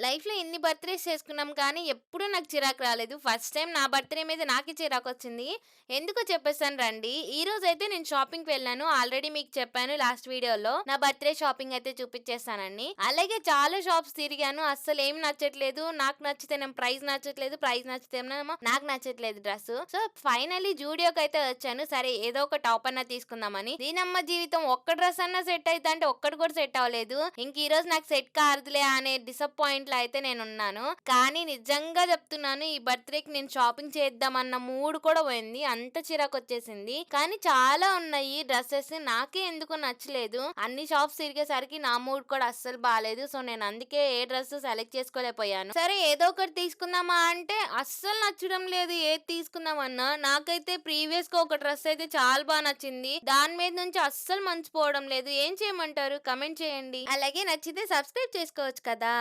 లైఫ్‌లో ఎన్ని బర్త్‌డేస్ చేసుకున్నాం కానీ ఎప్పుడూ నాకు చిరాకు రాలేదు. ఫస్ట్ టైమ్ నా బర్త్‌డే మీద నాకే చిరాకొచ్చింది. ఎందుకో చెప్పేస్తాను రండి. ఈరోజైతే నేను షాపింగ్‌కి వెళ్ళాను. ఆల్రెడీ మీకు చెప్పాను లాస్ట్ వీడియోలో. నా బర్త్‌డే షాపింగ్ అయితే చూపించేస్తానండి అలాగే చాలా షాప్స్ తిరిగాను. అస్సలేం నచ్చట్లేదు. నాకు నచ్చితేనేమో ప్రైస్ నచ్చట్లేదు. ప్రైస్ నచ్చితేనేమో నాకు నచ్చట్లేదు డ్రెస్సు. సో, ఫైనల్లీ జూడియోకైతే వచ్చాను. సరే ఏదో ఒక టాప్ అన్నా తీసుకుందామని. దీనమ్మ జీవితం ఒక్క డ్రెస్ అన్నా సెట్ అయిద్దంటే ఒక్కటి కూడా సెట్ అవ్వలేదు. ఇంక ఈరోజు నాకు సెట్ కారదులే అనే డిసప్పాయింట్ డిసప్పాయింట్‌లో అయితే నేనున్నాను. కానీ నిజంగా చెప్తున్నాను ఈ బర్త్‌డేకి నేను షాపింగ్ చేద్దామన్న మూడ్ కూడా పోయింది. అంత చిరాకొచ్చేసింది. కానీ చాలా ఉన్నాయి డ్రెస్సెస్ నాకే ఎందుకు నచ్చలేదు. అన్ని షాప్స్ తిరిగేసరికి నా మూడ్ కూడా అస్సలు బాగాలేదు సో, నేను అందుకే ఏ డ్రెస్ సెలెక్ట్ చేసుకోలేకపోయాను. సరే ఏదో ఒకటి తీసుకుందామా అంటే అస్సలు నచ్చడం లేదు ఏది తీసుకుందామన్నా. నాకైతే ప్రీవియస్‌గా ఒక డ్రెస్ అయితే చాలా బాగా నచ్చింది. దాని మీద నుంచి అస్సలు మంచిపోవడం లేదు. ఏం చేయమంటారు? కమెంట్ చేయండి. అలాగే నచ్చితే సబ్స్క్రైబ్ చేసుకోవచ్చు కదా!